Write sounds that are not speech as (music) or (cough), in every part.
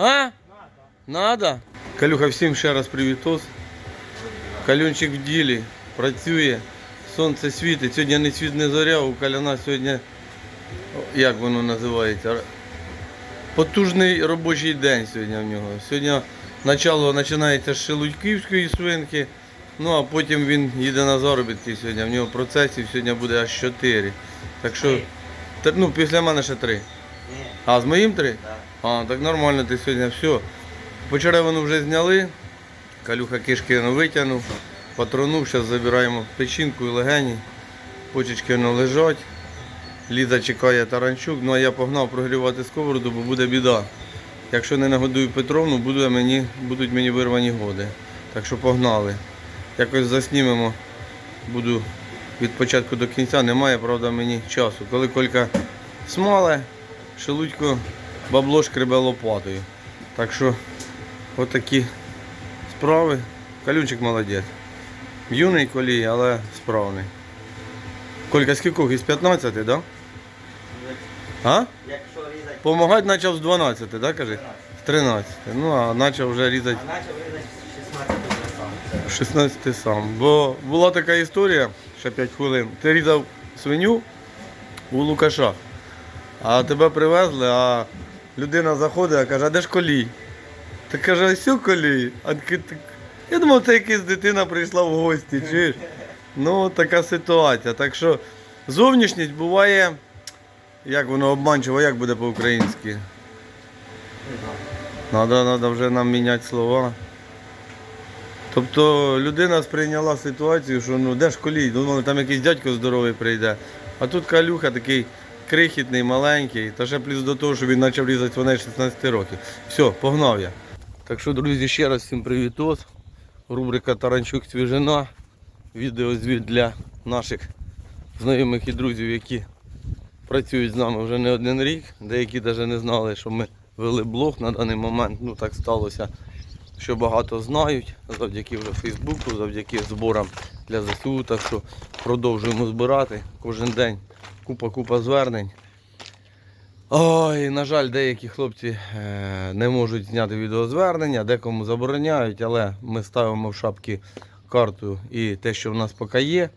А? Надо. Калюха, всім ще раз привітос. Калюнчик в ділі, працює, сонце світить. Сьогодні не світ, не зоря, у Каляна сьогодні, як воно називається? Потужний робочий день сьогодні в нього. Сьогодні начало починається з Шелудьківської свинки, ну а потім він їде на заробітки сьогодні. В нього процесів сьогодні буде аж 4. Так що, ну, після мене ще 3. А, з моїм 3? так. А, так нормально ти сьогодні все. Почеревину вже зняли. Калюха кишки ну, витягнув, патронув, зараз забираємо печінку і легені. Почечки воно лежать. Ліза чекає таранчук, ну а я погнав прогрівати сковороду, бо буде біда. Якщо не нагодую Петровну, буде мені, будуть мені вирвані годи. Так що погнали. Якось заснімемо. Буду від початку до кінця, немає, правда, мені часу. Коли Колька смале, шелудько бабло шкребе лопатою. Так що отакі справи. Калюнчик молодець. Юний колій, але справний. Колька, скільки? Із 15, так? Да? А? Якщо різати, Помагати почав з 12, так, да, кажи? З 13. Ну, а почав вже різати а наче вирізати з 16 вже сам. 16 сам. Бо була така історія, ще 5 хвилин. Ти різав свиню у Лукаша, а тебе привезли, а людина заходить, а каже, а де ж колій? Ти каже, ось сю колій. А так... Я думав, це якась дитина прийшла в гості. Чуєш? Ну, така ситуація. Так що зовнішність буває, як воно обманчиво, як буде по-українськи. Надо, надо вже нам міняти слова. Тобто людина сприйняла ситуацію, що ну де ж колій, думали, там якийсь дядько здоровий прийде. А тут калюха такий крихітний, маленький, та ще плюс до того, що він почав різати свиней 16 років. Все, погнав я. Так що, друзі, ще раз всім привітос. Рубрика Таранчук Свіжина. Відеозвіт для наших знайомих і друзів, які працюють з нами вже не один рік. Деякі навіть не знали, що ми вели блог на даний момент. Ну так сталося, що багато знають завдяки вже Фейсбуку, завдяки зборам для ЗСУ. Так що продовжуємо збирати кожен день. Купа-купа звернень. Ой, на жаль, деякі хлопці е, не можуть зняти відеозвернення, декому забороняють, але ми ставимо в шапки карту і те, що в нас поки є.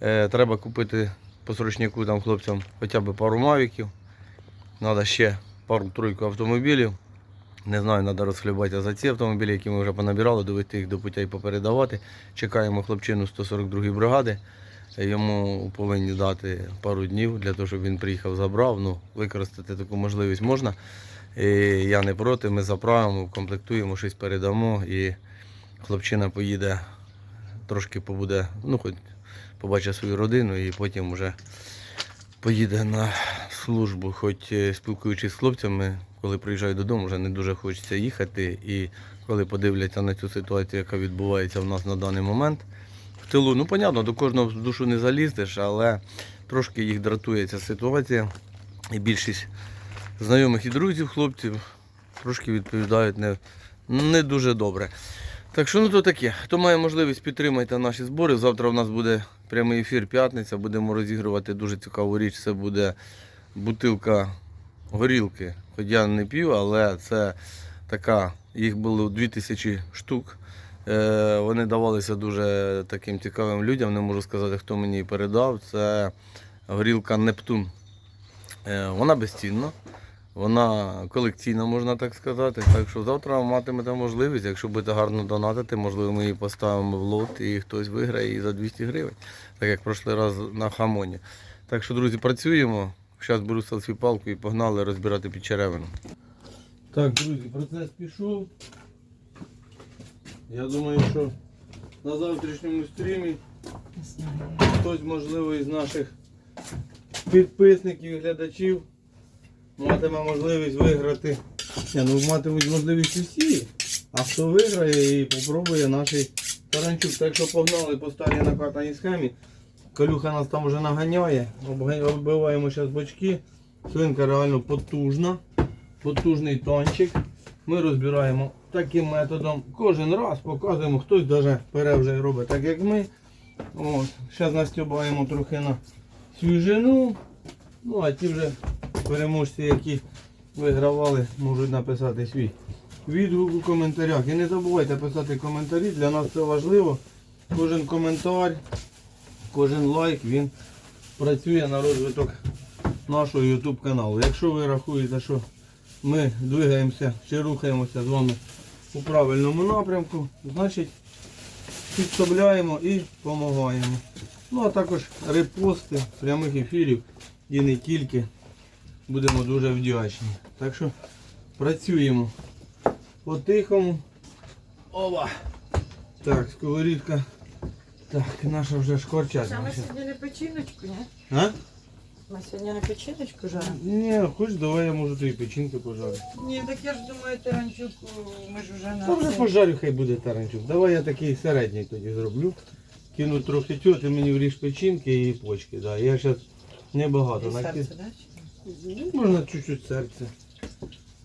Е, треба купити по срочнику там хлопцям хоча б пару мавіків. Треба ще пару-тройку автомобілів. Не знаю, треба розхлібати за ці автомобілі, які ми вже понабирали, довести їх до пуття і попередавати. Чекаємо хлопчину 142 бригади. Йому повинні дати пару днів для того, щоб він приїхав, забрав. Ну, використати таку можливість можна. І я не проти, ми заправимо, комплектуємо, щось передамо і хлопчина поїде, трошки побуде, ну хоч побачить свою родину і потім вже поїде на службу. Хоч е, спілкуючись з хлопцями, коли приїжджають додому, вже не дуже хочеться їхати. І коли подивляться на цю ситуацію, яка відбувається в нас на даний момент тилу, ну, понятно, до кожного в душу не залізеш, але трошки їх дратує ця ситуація. І більшість знайомих і друзів, хлопців трошки відповідають не, не дуже добре. Так що ну то таке. Хто має можливість, підтримайте наші збори. Завтра у нас буде прямий ефір, п'ятниця. Будемо розігрувати дуже цікаву річ. Це буде бутилка горілки. Хоч я не п'ю, але це така, їх було 2000 штук. Е, Вони давалися дуже таким цікавим людям. Не можу сказати, хто мені її передав. Це горілка Нептун. Е, Вона безцінна. Вона колекційна, можна так сказати. Так що завтра матимете можливість, якщо будете гарно донатити, можливо, ми її поставимо в лот і хтось виграє її за 200 гривень, так як пройшли раз на хамоні. Так що, друзі, працюємо. Зараз беру селфі-палку і погнали розбирати під черевину. Так, друзі, процес пішов. Я думаю, що на завтрашньому стрімі хтось, можливо, із наших підписників і глядачів матиме можливість виграти. Ні, ну матимуть можливість усі. А хто виграє і попробує наш таранчук. Так що погнали по старій накатаній схемі. Колюха нас там вже наганяє. Оббиваємо зараз бочки. Свинка реально потужна. Потужний тончик. Ми розбираємо таким методом. Кожен раз показуємо, хтось навіть пере вже робить так, як ми. Зараз настюбаємо трохи на свіжину. Ну, а ті вже переможці, які вигравали, можуть написати свій відгук у коментарях. І не забувайте писати коментарі, для нас це важливо. Кожен коментар, кожен лайк, він працює на розвиток нашого YouTube каналу. Якщо ви рахуєте, що ми двигаємося чи рухаємося з вами у правильному напрямку, значить підсобляємо і допомагаємо. Ну а також репости прямих ефірів і не тільки. Будемо дуже вдячні. Так що працюємо по-тихому. Ова! Так, сковорідка. Так, наша вже шкварчать. А ми сьогодні не печіночку, ні? А? Ми сьогодні не печіночку жаримо. Ні, хоч давай я можу тобі печінки пожарити. Ні, так я ж думаю, таранчук, ми ж вже на Та вже пожарю, хай буде таранчук. Давай я такий середній тоді зроблю. Кину трохи тю, ти мені вріж печінки і почки. Да. Я зараз небагато І серце, да? Можна чуть-чуть серце.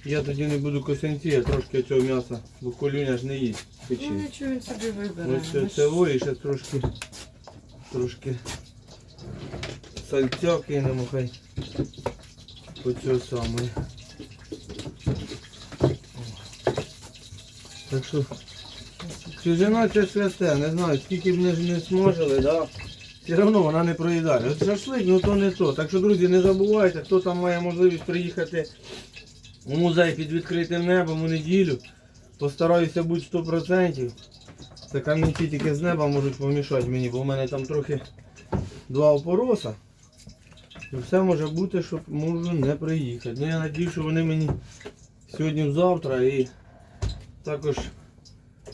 Я тоді не буду косинці, я трошки цього м'яса, бо колюня ж не їсть Ну нічого він собі вибере. Ось це, це во, і ще трошки, трошки сальця кинемо, хай по цього саме. Так що чужина це святе, не знаю, скільки б не, не смажили, да? все одно вона не проїдає. От шашлик, ну то не то. Так що, друзі, не забувайте, хто там має можливість приїхати у музей під відкритим небом у неділю. Постараюся бути 100%. Це камінці тільки з неба можуть помішати мені, бо в мене там трохи два опороса. І все може бути, що можу не приїхати. Ну я надію, що вони мені сьогодні-завтра і також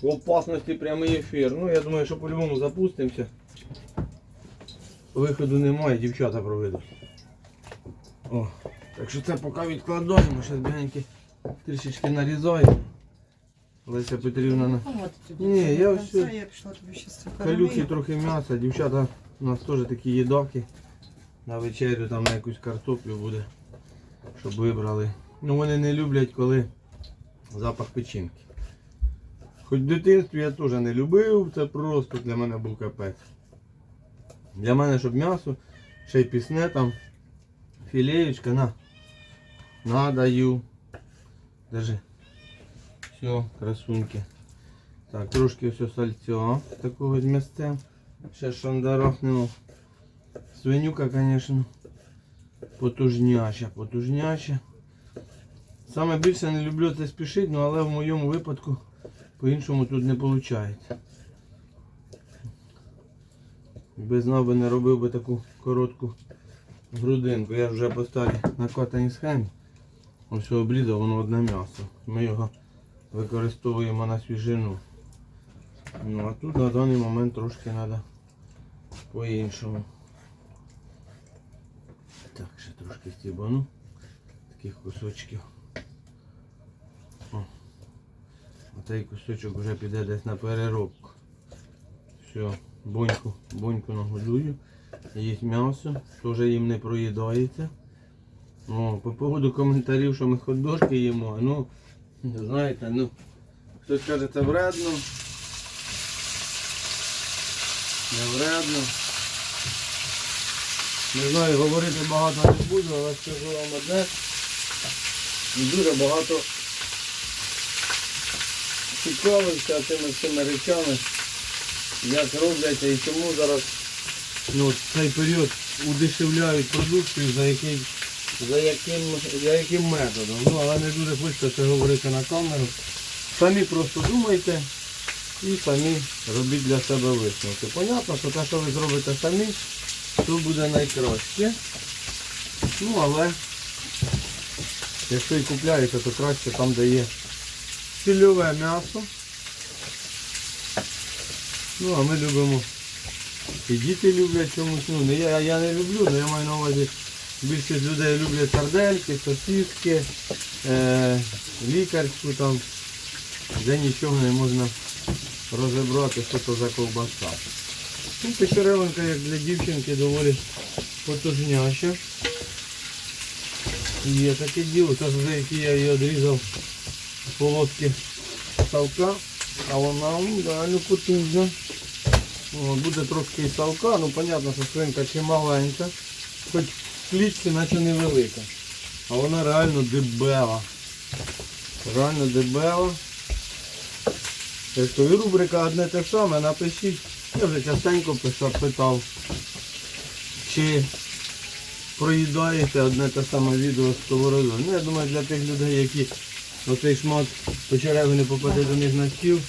в опасності прямий ефір. Ну я думаю, що по-любому запустимося. Виходу немає, дівчата проведуть. О, так що це поки відкладаємо, зараз бігеньки трішечки нарізаємо. Леся Петрівна на Ну, Ні, я з Калюхи трохи м'яса, дівчата у нас теж такі їдаки. На вечерю там на якусь картоплю буде, щоб вибрали. Ну вони не люблять, коли запах печінки. Хоч в дитинстві я теж не любив, це просто для мене був капець. Для мене, щоб м'ясо, ще й пісне там, філеєчка, на. Надаю. Держи. Все, красуньки. Так, трошки все сальця такого з місцем. Ще шандарахнемо. Свинюка, звісно, потужняща, потужняща. Саме більше не люблю це спішити, ну, але в моєму випадку по-іншому тут не виходить. Якби знав би не робив би таку коротку грудинку. Я вже по старій накатаній схемі. Ось обрізав, воно одне м'ясо. Ми його використовуємо на свіжину. Ну а тут на даний момент трошки треба по-іншому. Так, ще трошки стібану таких кусочків. О. А цей кусочок вже піде десь на переробку. Все, боньку, боньку нагодую. Є м'ясо, теж їм не проїдається. О, по поводу коментарів, що ми хот-дошки їмо, ну, знаєте, ну, хтось каже, це вредно. Не вредно. Не знаю, говорити багато не буду, але скажу вам одне. Дуже багато цікавився цими всіми речами, як робляться і чому зараз ну, цей період удешевляють продукцію, за який, за яким, за яким методом. Ну, але не дуже хочеться це говорити на камеру. Самі просто думайте і самі робіть для себе висновки. Понятно, що те, що ви зробите самі, то буде найкраще. Ну, але якщо і купляєте, то краще там, де є цільове м'ясо. Ну, а ми любимо. І діти люблять чомусь. Ну, я, я не люблю, але я маю на увазі, більшість людей люблять сардельки, сосиски, е, лікарську там, де нічого не можна розібрати, що то за ковбаса. Ну, печеревинка, як для дівчинки, доволі потужняща. Є таке діло, це вже які я її відрізав полоски салка, а вона реально потужна. Буде трошки і салка, ну понятно, що свинка чималенька, хоч в наче невелика. а вона реально дебела. Реально дебела. Якщо і рубрика одне те саме, напишіть. Я вже частенько писав, питав, чи проїдаєте одне те саме відео з сковородою. Ну, я думаю, для тих людей, які оцей шмат почереву не попаде до них на стіл,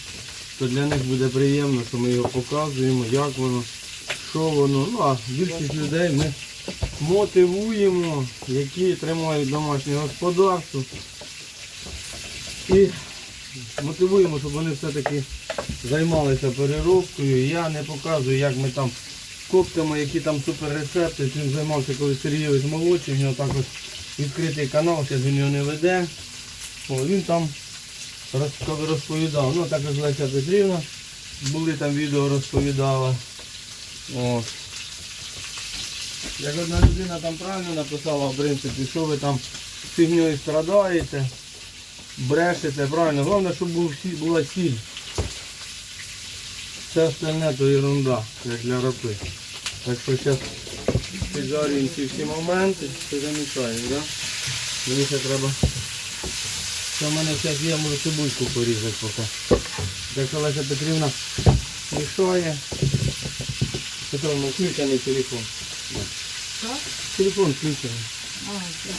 то для них буде приємно, що ми його показуємо, як воно, що воно. Ну а більшість людей ми мотивуємо, які тримають домашнє господарство. І мотивуємо, щоб вони все-таки займалися переробкою. Я не показую, як ми там коптимо, які там суперрецепти. Цим займався коли Сергійович молодший, в нього також відкритий канал, зараз він його не веде. О, він там розповідав. Ну, також Леся Петрівна були там відео розповідала. О. Як одна людина там правильно написала, в принципі, що ви там фігньою страдаєте, брешете, правильно. Головне, щоб була сіль. Все остальне то ерунда, як для ропи. Так що зараз піджарюємо ці всі моменти, все замішаємо, да? Мені ще треба. Що в мене зараз є, можу цибульку порізати поки. Так що Леся Петрівна мішає. Петро, ну включений телефон. Так? Телефон включений. А,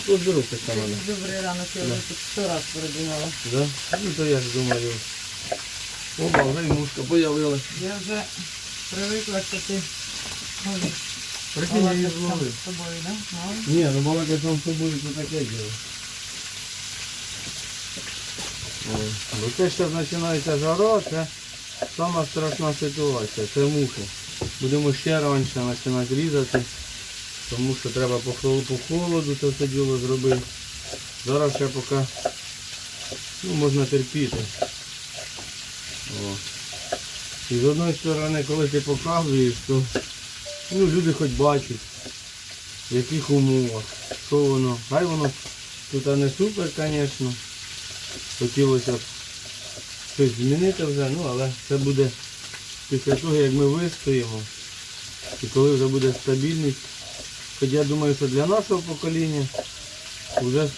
Поздоровся з мене. добрий ранок, я сто раз передумала. Да? Ну то я ж думаю. Оба, вже і мушка появилась. Я вже привикла, що ти можеш Прикинь, я її зловив. з тобою, да? Мало? Ні, ну балакать сам з собою це таке діло. Бо те, що починається жара, це сама страшна ситуація, це мухи. Будемо ще раніше починати різати, тому що треба по холоду, це все діло зробити. Зараз ще поки ну, можна терпіти. О. І з одної сторони, коли ти показуєш, то ну, люди хоч бачать в яких умовах, що воно. Хай воно тут не супер, звісно. Хотілося б щось змінити вже, ну але це буде після того, як ми вистоїмо. І коли вже буде стабільність. Хоч я думаю, що для нашого покоління вже,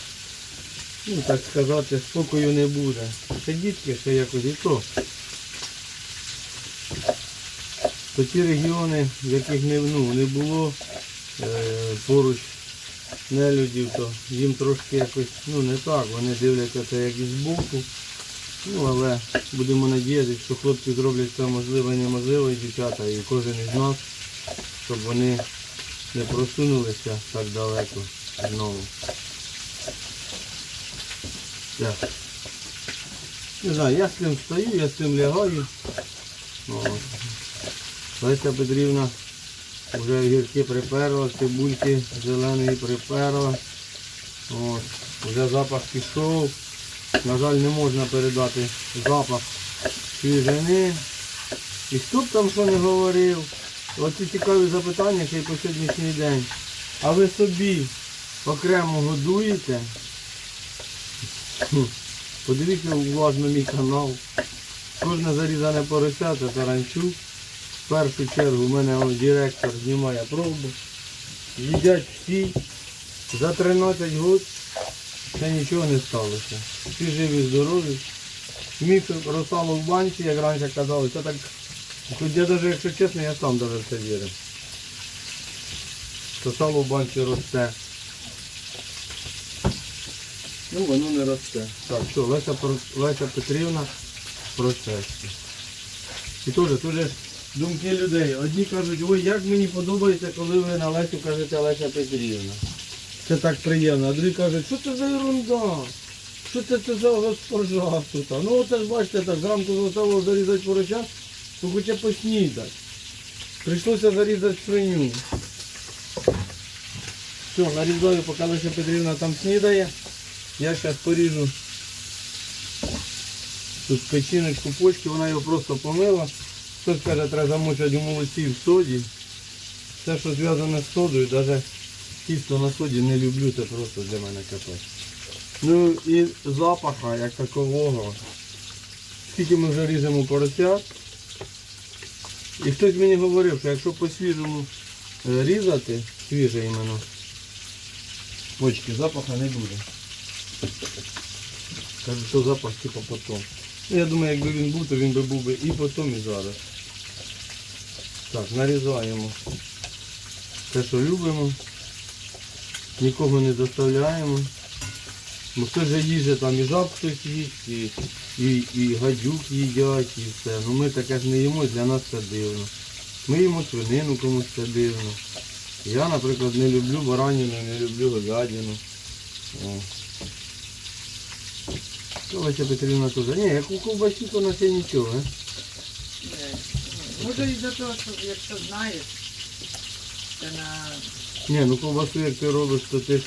ну так сказати, спокою не буде. Ще дітки, ще якось і то. То ті регіони, в яких не, ну, не було е, поруч нелюдів, то їм трошки якось ну не так, вони дивляться це як із боку. Ну але будемо надіятися, що хлопці зроблять все можливе і неможливе, і дівчата, і кожен із нас, щоб вони не просунулися так далеко знову. Так. Не знаю, я з цим стою, я з цим лягаю. Леся Петрівна вже огірки приперла, цибульки зеленої приперла. Вже запах пішов. На жаль, не можна передати запах свіжини. І хто б там що не говорив. Оці цікаві запитання ще й по сьогоднішній день. А ви собі окремо годуєте? Подивіться уважно мій канал. Кожне зарізане порося це таранчук. В першу чергу в мене ось директор знімає пробу. Їдять всі. За 13 років ще нічого не сталося. Всі живі, здорові. Міг росало в банці, як раніше казали, це так. Хоч я навіть, якщо чесно, я сам навіть в це вірю. Що сало в банці росте. Ну воно не росте. Так, що, Леся, Леся Петрівна процесі. І теж, ж думки людей. Одні кажуть, ой, як мені подобається, коли ви на Лесю кажете Леся Петрівна. Це так приємно. А другі кажуть, що це за ерунда? Що це, це за госпожа тут? Ну оце ж бачите, так зранку заставило зарізати поросят, то хоча поснідати. Прийшлося зарізати свиню. Все, нарізаю, поки Леся Петрівна там снідає. Я зараз поріжу тут печіночку почки, вона його просто помила. Хтось каже, треба замочити в молоці в соді. Все, що зв'язане з содою, навіть тісто на соді не люблю, це просто для мене капець. Ну і запаха як такового. Скільки ми вже ріжемо поросят. І хтось мені говорив, що якщо по свіжому е, різати, свіже іменно, Почки, запаху не буде. Кажуть, що запах типу потом. Ну, Я думаю, якби він був, то він би був би і потом, і зараз. Так, нарізаємо те, що любимо. Нікого не заставляємо. Бо хтось же їже там і жаб хтось їсть, і, і, і гадюк їдять, і все. Ну ми таке ж не їмо, для нас це дивно. Ми їмо свинину, комусь це дивно. Я, наприклад, не люблю бараніну, не люблю говядину. О. Ковача Петрівна теж. Ні, як у ковбасі, то на це нічого. е. Е, Може із-за того, що якщо знаєш, це на Ні, ну ковбасу як ти робиш, то ти ж,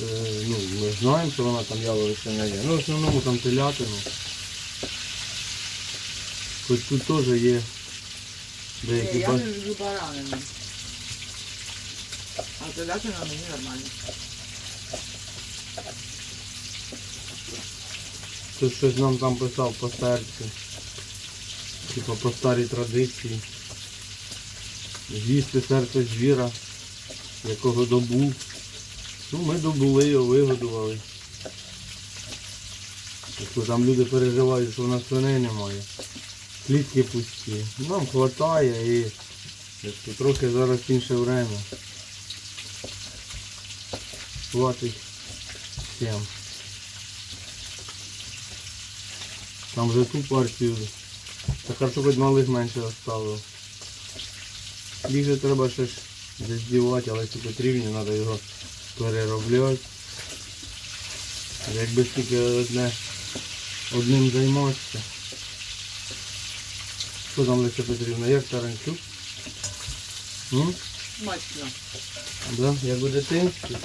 е, ну, ми знаємо, що вона там яловича не є. Ну, в основному там телятину. Хоч тут теж є деякі я не люблю баранину. А телятина мені нормально. Тут щось нам там писав по серцю. Типа по старій традиції. З'їсти серце звіра, якого добув. Ну, ми добули його, вигодували. Тобто там люди переживають, що в нас свиней немає. Клітки пусті. Нам вистачає і трохи зараз інше время. Хватить всім. Там вже ту партію. Та хоч малих менше оставив. Їх же треба ще ж заздівати, але ці потрібні, треба його переробляти. Якби тільки одне одним займатися. Що там Леся Петрівна, як Таранчук? М? Смачно. Да? Як у дитинстві?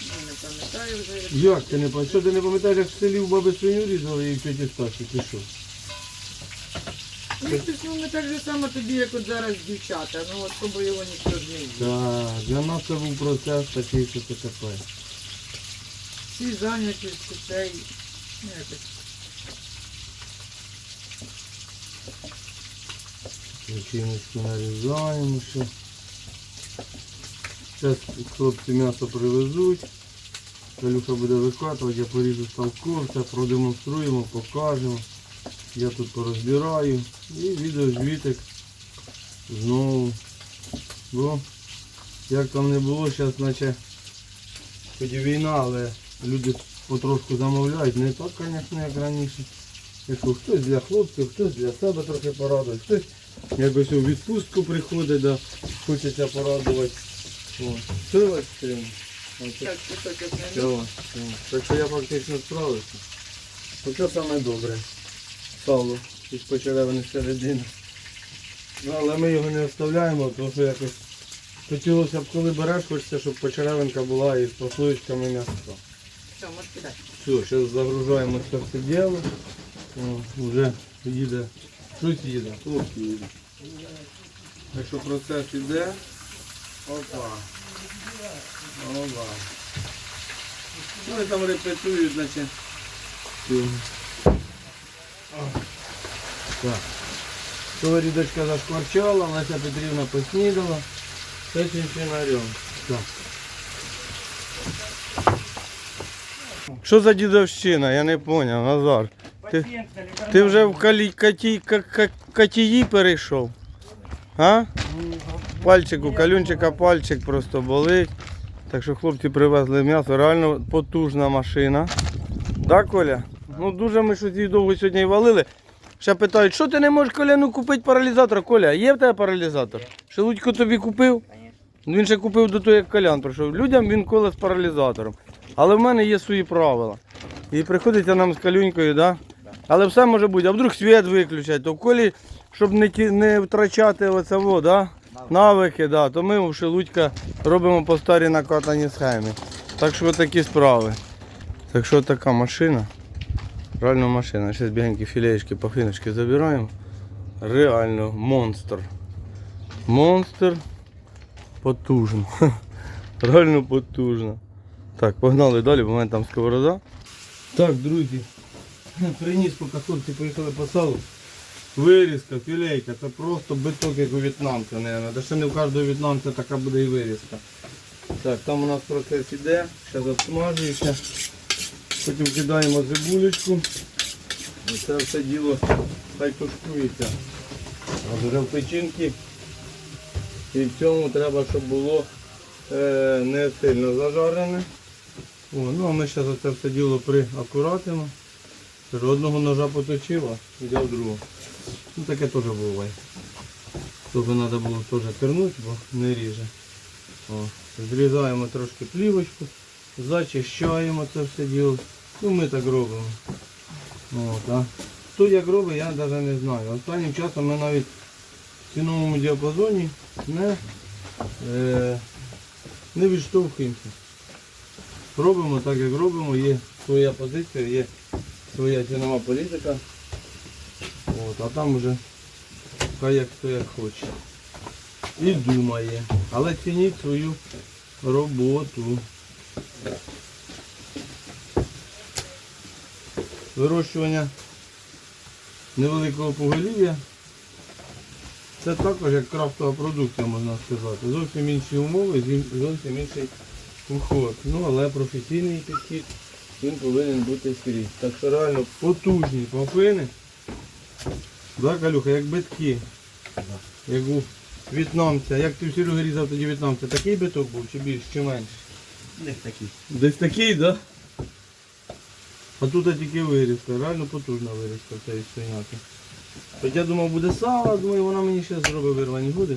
Я не пам'ятаю вже. як- Як ти не пам'ятаєш? Що ти не пам'ятаєш, як в селі у баби свиню різали і в тіті Стасі, ти що? Ну, ти ж, ну, не так же само тобі, як от зараз дівчата. Ну, от щоб його ніхто їв. Так, для нас це був процес такий, що це тепер. Всі зайняті з цей. Ну, якось. Начиночку нарізаємо ще. Зараз хлопці м'ясо привезуть. Калюха буде викатувати, я поріжу ставковця, продемонструємо, покажемо. Я тут порозбираю. І відеозвітик знову. Бо як там не було, зараз наче хоч і війна, але люди потрошку замовляють. Не так, звісно, як раніше. Якщо хтось для хлопців, хтось для себе трохи порадує, хтось якось у відпустку приходить, да, хочеться порадувати. О, Все, Василь? Так. Так що я фактично справився. Оце саме добре. Сало із почеревини середини. Ну, але ми його не оставляємо, тому що якось хотілося б, коли береш, хочеться, щоб почеревинка була із прослоєчками м'яса. Все, кидати. Все, зараз загружаємо це все діло. О, вже їде. Щось їде, хлопці їде. Так що процес іде. Опа. Опа. Вони там репетують, значить. Так. Сковорідочка зашкварчала, Леся Петрівна поснідала. Все чинчинарем. Так. Що за дідовщина? Я не зрозумів, Назар. Ти, ти вже в калі, каті, ка, ка, катії перейшов? А? Пальчик у калюнчика пальчик просто болить. Так що хлопці привезли м'ясо, реально потужна машина. Так, Коля? Ну дуже ми щось її довго сьогодні і валили. Ще питають, що ти не можеш Коляну купити паралізатор? Коля, є в тебе паралізатор? Шелудько тобі купив? Він ще купив до того, як Колян прийшов. Людям він коле з паралізатором. Але в мене є свої правила. І приходиться нам з калюнькою, да? Але все може бути. А вдруг світ виключать, то в щоб не, ті, не втрачати оце во, да? навики, да, то ми у Шелудька робимо по старій накатаній схемі. Так що такі справи. Так що така машина. Реально машина. Зараз бігенькі філеєчки, пахиночки забираємо. Реально монстр. Монстр потужно. (laughs) Реально потужно. Так, погнали далі, бо в мене там сковорода. Так, друзі, приніс, поки хлопці поїхали по салу. Вирізка, філейка, це просто биток, як у в'єтнамця, мабуть. Та ще не у кожного в'єтнамця така буде і вирізка. Так, там у нас процес іде, зараз обсмажується. Потім кидаємо цибулечку. І це все діло хай тушкується. Вже в печінки. І в цьому треба, щоб було е, не сильно зажарене. О, ну а ми зараз це все діло приакуратимо. Одного ножа поточила, взяв другого. Ну таке теж буває. Тобто треба було теж тернути, бо не ріже. О, зрізаємо трошки плівочку, зачищаємо це все діло. Ну ми так робимо. От, а. Хто як робить, я навіть не знаю. Останнім часом ми навіть в ціновому діапазоні не, е, не відштовхуємося. Робимо так, як робимо, є своя позиція, є своя цінова політика. От, а там вже хай як хто як хоче. І думає. Але цініть свою роботу. Вирощування невеликого поголів'я. Це також як крафтова продукція, можна сказати. Зовсім інші умови, зовсім інший уход. Ну, але професійний підхід він повинен бути скрізь. Так що реально потужні попини. Да, Калюха, як битки. Як у в'єтнамця. Як ти в Сереги різав тоді в'єтнамця, такий биток був чи більш, чи менше? Них такі. Десь такий, так? Да? А тут тільки вирізка, реально потужна вирізка цієї свиняки. Хоч я думав буде сало, думаю, вона мені ще зробить вирвані буде.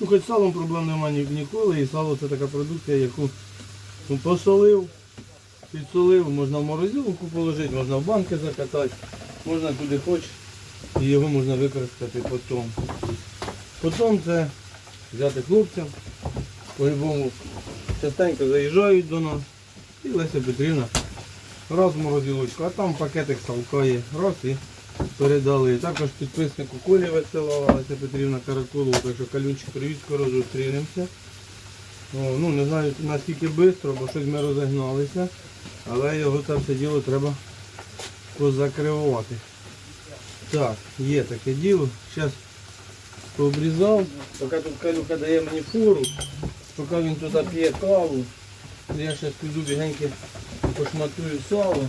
Ну хоч салом проблем немає ні- ніколи, і сало це така продукція, яку ну, посолив, підсолив, можна в морозилку положити, можна в банки закатати, можна куди хочеш, і його можна використати потім. Потім це взяти хлопцям, по-любому частенько заїжджають до нас. І Леся Петрівна раз в морозилочку, а там пакетик салка є, раз і передали. Також підписнику Колі Веселова, Леся Петрівна Караколова, так що Калюнчик, привіт, скоро зустрінемося. Ну не знаю наскільки швидко, бо щось ми розігналися, але його це все діло треба позакривати. Так, є таке діло. Зараз пообрізав, поки тут Калюка дає мені фору, поки він туди п'є каву, я зараз піду бігеньки пошматую сало,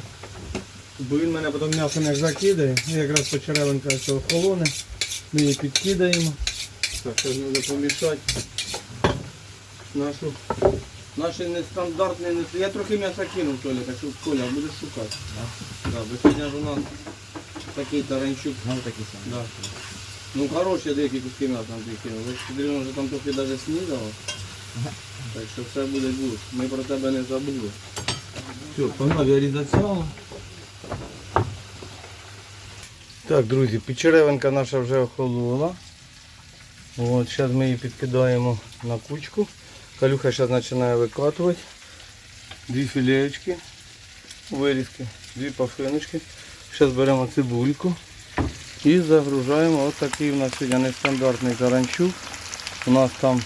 бо він мене потім м'ясом як закидає, і якраз почеревинка цього холоне, ми її підкидаємо. Так, зараз треба помішати нашу, наші нестандартні, не- я трохи м'яса кинув Толя, так що Коля будеш шукати. Да, бо сьогодні ж у нас такий таранчук. Ну такі самі. Да. Ну хороші деякі куски м'яса там кинув. Ви вже там трохи навіть снідало. (laughs) Так що все буде гуд. Ми про тебе не забули. Все, погнав я різати сало. Так, друзі, печеревинка наша вже охолола. От, зараз ми її підкидаємо на кучку. Калюха зараз починає викатувати. Дві філеєчки, вирізки, дві пафиночки. Зараз беремо цибульку і загружаємо. Ось такий у нас сьогодні нестандартний таранчук. У нас там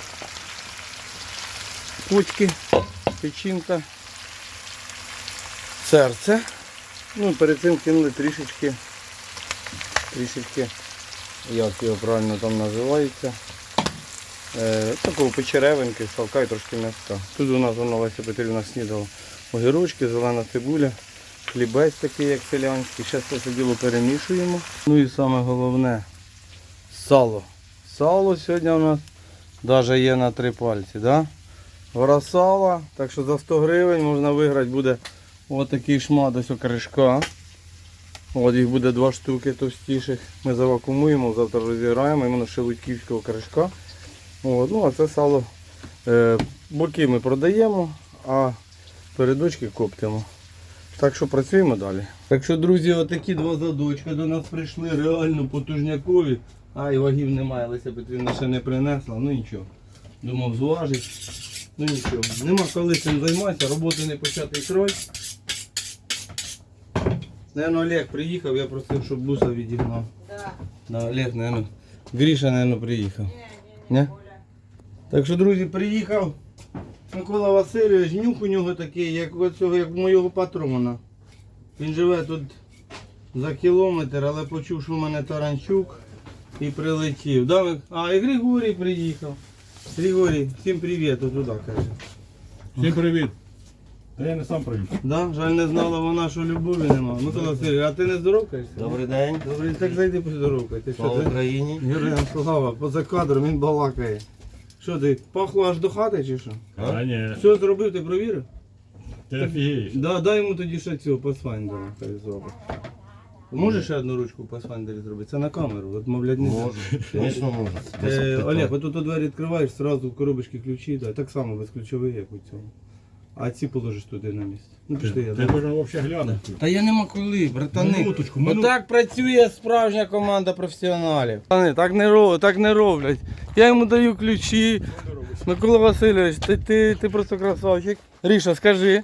почки, печінка, серце. Ну, перед цим кинули трішечки, трішечки, як його правильно там називається. Е, такого печеревинки, салка і трошки м'яска. Тут у нас воно Леся Петрівна снідала огірочки, зелена цибуля, хлібець такий, як селянський. Зараз це все діло перемішуємо. Ну і саме головне сало. Сало сьогодні у нас навіть є на три пальці. Да? Гора сала, так що за 100 гривень можна виграти буде отакий шмат ось окришка. От їх буде два штуки товстіших. Ми завакумуємо, завтра розіграємо іменно шелудьківського кришка. От, ну а це сало е, боки ми продаємо, а передочки коптимо. Так що працюємо далі. Так що, друзі, отакі два задочка до нас прийшли реально потужнякові. Ай, вагів немає, Леся Петрівна ще не принесла, ну нічого. Думав зважить. Ну нічого. Нема коли цим займатися, роботи не початий крой. Наверно, Олег приїхав, я просив, щоб буса відігнав. Да. Да, Олег, наверно. Гріша, наверно, приїхав. Ні, ні, Ні? Коля. Так що, друзі, приїхав Микола Васильович, нюх у нього такий, як у цього, як у моєго патрона. Він живе тут за кілометр, але почув, що в мене таранчук і прилетів. Да, А, і Григорій приїхав. Григорій, всім привіт, туди каже. Всім привіт. Та я не сам привіт. Да? Жаль не знала вона, що любові нема. Микола Васильович, а ти не здоровкаєшся? Добрий день. Добре, так зайди поздоровкай. Ти що, Слава ти? Україні. Героям слава, поза кадром він балакає. Що ти, пахло аж до хати чи що? А ні, Що зробив, ти провірив? ти офігієш. Да, дай йому тоді ще цього пасфайндера хай зробить. Можеш ще одну ручку в Pathfinder зробити? Це на камеру, от мовлять не Можу. Звісно, можу. Е, Олег, отут у двері відкриваєш, одразу в коробочки ключі, дай. так само без ключових, як у цьому. А ці положиш туди на місце. Ну пішли я. Ти да. должен взагалі глянути. Та я нема коли, братани. Минуточку, минутку. Отак працює справжня команда професіоналів. Пане, так не роблять, так не роблять. Я йому даю ключі. Микола Васильович, ти, ти, ти просто красавчик. Ріша, скажи.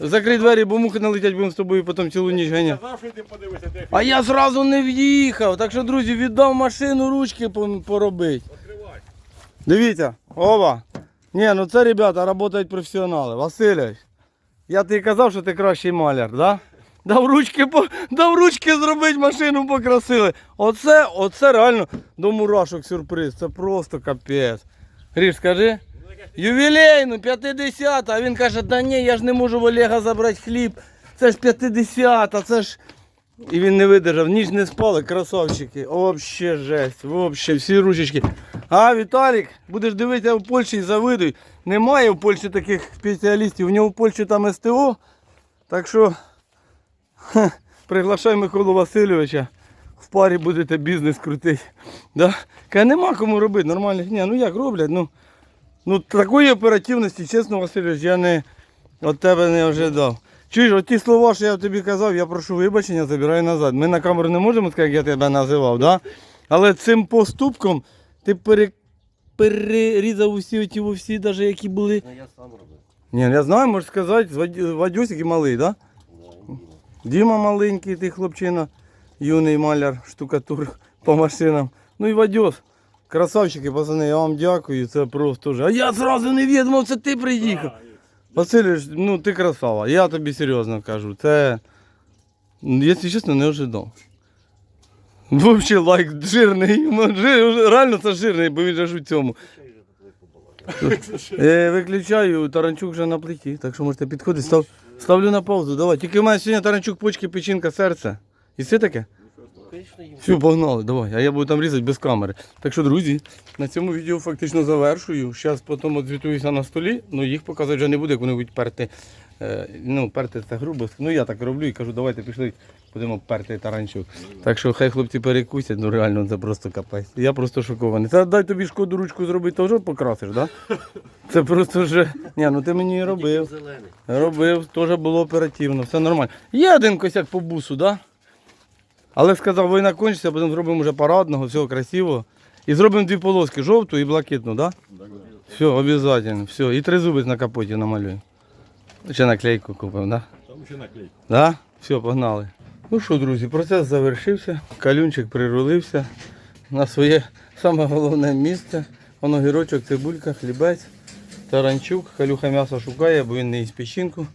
Закрий двері, бо мухи налетять, будемо з тобою потім цілу ніч ганяти. Казав, що ти подивися, ти А я зразу не в'їхав. Так що, друзі, віддав машину ручки по- поробити. Дивіться, ова. Ні, ну це ребята працюють професіонали. Васильович, я тобі казав, що ти кращий маляр, да? Дав ручки, по... дав ручки зробити, машину покрасили. Оце, оце реально до мурашок сюрприз. Це просто капець. Гріш, скажи. Ювілейну, 50, а він каже, да ні, я ж не можу в Олега забрати хліб. Це ж 50, це ж. І він не видержав, ніч не спали, красавчики. Вообще жесть, вообще всі ручечки. А Віталік, будеш дивитися в Польщі і завидуй. Немає в Польщі таких спеціалістів. У нього в Польщі там СТО. Так що хе, приглашай Миколу Васильовича. В парі будете бізнес крутити. Да? Каже, нема кому робити, нормальних. Ні, ну як роблять, ну. Ну такої оперативності, чесно, Васильович, я не від тебе не ожидав. Чуєш, от ті слова, що я тобі казав, я прошу вибачення, забираю назад. Ми на камеру не можемо сказати, як я тебе називав, да? але цим поступком ти пере... перерізав усі ті всі, навіть які були. Я сам робив. Ні, я знаю, можеш сказати, Вадюсик і малий, так? Да? Діма маленький, ти хлопчина, юний маляр, штукатур по машинам. Ну і Вадюс. Красавчики, пацани, я вам дякую, це просто вже. А я зразу не відмов, це ти приїхав. Васильович, ну ти красава, я тобі серйозно кажу. Це, якщо чесно, не ожидав. Взагалі лайк жирний. ну, Реально це жирний, бо він же ж у цьому. Е, виключаю, таранчук вже на плиті, так що можете підходити. Став, ставлю на паузу. Давай. Тільки в мене сьогодні таранчук, почки, печінка, серце. І все таке? Все, погнали, давай. А я буду там різати без камери. Так що, друзі, на цьому відео фактично завершую. Зараз потім відзвітуюся на столі, ну їх показувати вже не буде, як вони будуть перти. Е, ну, перти це грубо. Ну я так роблю і кажу, давайте пішли, будемо перти таранчук. Так що хай хлопці перекусять, ну реально це просто капець. Я просто шокований. Це дай тобі шкоду ручку зробити, теж покрасиш, так? Да? Це просто вже. Ні, ну ти мені робив. Робив, теж було оперативно, все нормально. Є один косяк по бусу, да? Але сказав, війна кончиться, потім зробимо вже парадного, всього красивого. І зробимо дві полоски, жовту і блакитну, да? Все, обов'язково. Все, і тризубець на капоті намалюємо. Ще наклейку купимо, да? Там ще наклейка. Да? Все, погнали. Ну що, друзі, процес завершився. Калюнчик прирулився на своє саме головне місце. Воно гірочок, цибулька, хлібець, таранчук. Калюха м'ясо шукає, бо він не із печінку,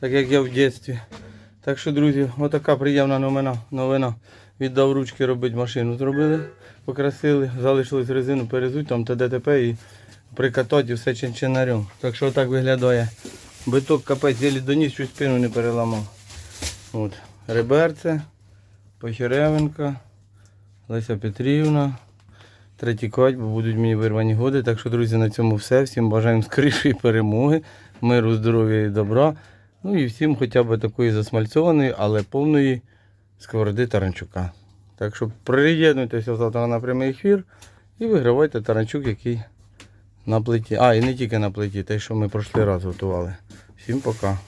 так як я в дитинстві. Так що, друзі, отака приємна новина. новина. Віддав ручки робити машину. Зробили, покрасили, залишилось резину, перезуть там та ДТП і прикатати і все чинчинарем. Так що отак виглядає. Биток капець, єлі доніс, чуть спину не переламав. От. Реберце, Похеревенка, Леся Петрівна. Третій бо будуть мені вирвані годи. Так що, друзі, на цьому все. Всім бажаємо скорішої перемоги, миру, здоров'я і добра. Ну і всім хоча б такої засмальцьованої, але повної сковороди Таранчука. Так що приєднуйтеся завтра на прямий ефір і вигравайте Таранчук, який на плиті. А, і не тільки на плиті, те, що ми пройшли раз готували. Всім пока.